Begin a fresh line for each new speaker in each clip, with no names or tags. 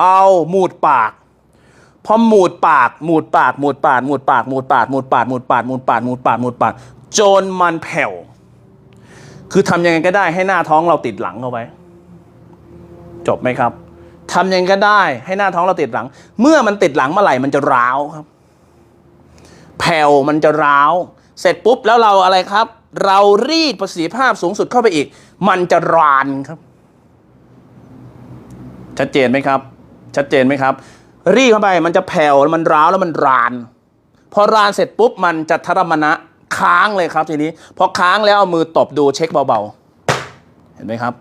เอาหมูดปาก พอหมูดปากหมูดปากหมูดปากหมูดปากหมูดปากหมูดปากหมูดปากหมูดปากหมูดปากหมูดปากจนมันแผ่วคือทำยังไงก็ได้ให้หน้าท้องเราติดหลังเอาไว้ จบไหมครับทำยังไงก็ได้ให้หน้าท้องเราติดหลัง เมื่อมันติดหลังเมื่อไหร่มันจะร้าวครับ แผ่วมันจะร้าว เสร็จปุ๊บแล้วเราอะไรครับ เรารีดประสิทธิภาพสูงสุดเข้าไปอีก มันจะรานครับ ชัดเจนไหมครับ ชัดเจนไหมครับ รีดเข้าไปมันจะแผ่วมันร้าวแล้วมันราน พอรานเสร็จปุ๊บมันจะทรมนะค้างเลยครับทีนี้ พอค้างแล้วเอามือตบดูเช็คเบาๆ เห็นไหมครับ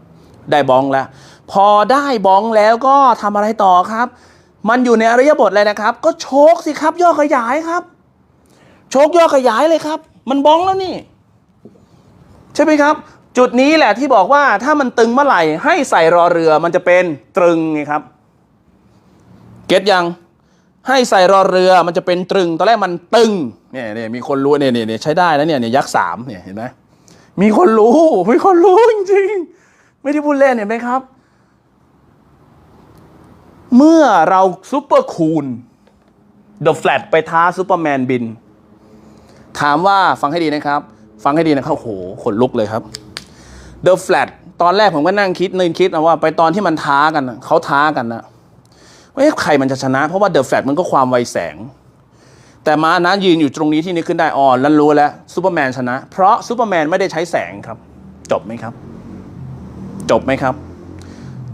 ได้บ้องแล้ว พอได้บ้องแล้วก็ทำอะไรต่อครับ มันอยู่ในอริยบทเลยนะครับ ก็โชกสิครับ ย่อขยายครับ โชกย่อขยายเลยครับ มันบ้องแล้วนี่ ใช่ไหมครับ จุดนี้แหละที่บอกว่าถ้ามันตึงเมื่อไหร่ให้ใส่รอเรือมันจะเป็นตรึงไงครับ เก็ตยัง ให้ใส่รอเรือมันจะเป็นตรึง ตอนแรกมันตึงเนี่ยเนี่ยมีคนรู้เนี่ยเนี่ยเนี่ยใช้ได้แล้วเนี่ยเนี่ยยักษ์สามเนี่ยเห็นไหมมีคนรู้มีคนรู้จริงๆ ไม่ได้พูดเล่นเห็นไหมครับ เมื่อเราซูเปอร์คูลเดอะแฟลตไปท้าซูเปอร์แมนบิน ถามว่าฟังให้ดีนะครับ ฟังให้ดีนะครับโหขนลุกเลยครับ The Flat ตตอนแรกผมก็นั่งคิดนึงคิดนะว่า ไปตอนที่มันท้ากันเขาท้ากันนะ ว่าเอ๊ะใครมันจะชนะ เพราะว่า The Flat มันก็ความไวแสง แต่มานะยืนอยู่ตรงนี้ที่นึกขึ้นได้อ่อนแล้วรู้แล้วซูเปอร์แมนชนะ เพราะซูเปอร์แมนไม่ได้ใช้แสงครับ จบไหมครับ จบไหมครับ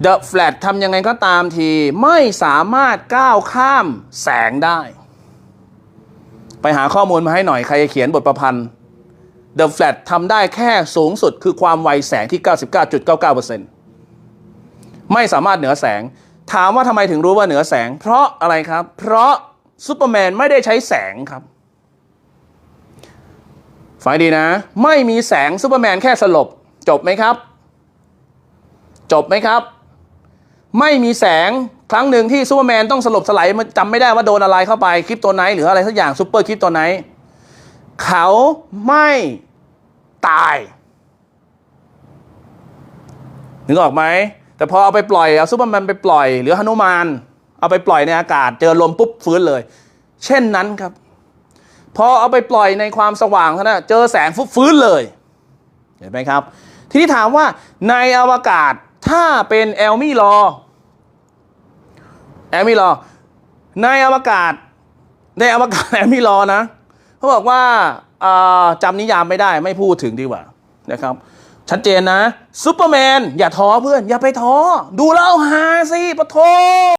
The Flat ทำยังไงก็ตามที ไม่สามารถก้าวข้ามแสงได้ ไปหาข้อมูลมาให้หน่อย ใครจะเขียนบทประพันธ์ The Flat ทำได้แค่สูงสุดคือความไวแสงที่ 99.99%ไม่สามารถเหนือแสง ถามว่าทำไมถึงรู้ว่าเหนือแสง เพราะอะไรครับ เพราะซูเปอร์แมนไม่ได้ใช้แสงครับฟังดีนะ ไม่มีแสงซูเปอร์แมนแค่สลบ จบไหมครับ จบไหมครับ ไม่มีแสงครั้งหนึ่งที่ซูเปอร์แมนต้องสลบสลายมันจำไม่ได้ว่าโดนอะไรเข้าไปคริปโตไหนหรืออะไรสักอย่างซูเปอร์คริปโตไหนเขาไม่ตายนึกออกไหม แต่พอเอาไปปล่อยเอาซูเปอร์แมนไปปล่อย หรือหนุมาน เอาไปปล่อยในอากาศ เจอลมปุ๊บฟื้นเลย เช่นนั้นครับ พอเอาไปปล่อยในความสว่างนั้นเจอแสงฟุบฟื้นเลยเห็นไหมครับ ทีนี้ถามว่าในอวกาศถ้าเป็นแอลมี่ลอแอลมี่ลอในอวกาศในอวกาศแอลมี่ลอนะเขาบอกว่าจำนิยามไม่ได้ไม่พูดถึงดีกว่านะครับ ชัดเจนนะซูเปอร์แมนอย่าท้อเพื่อน อย่าไปท้อ ดูแล้วเอาหาสิปะโท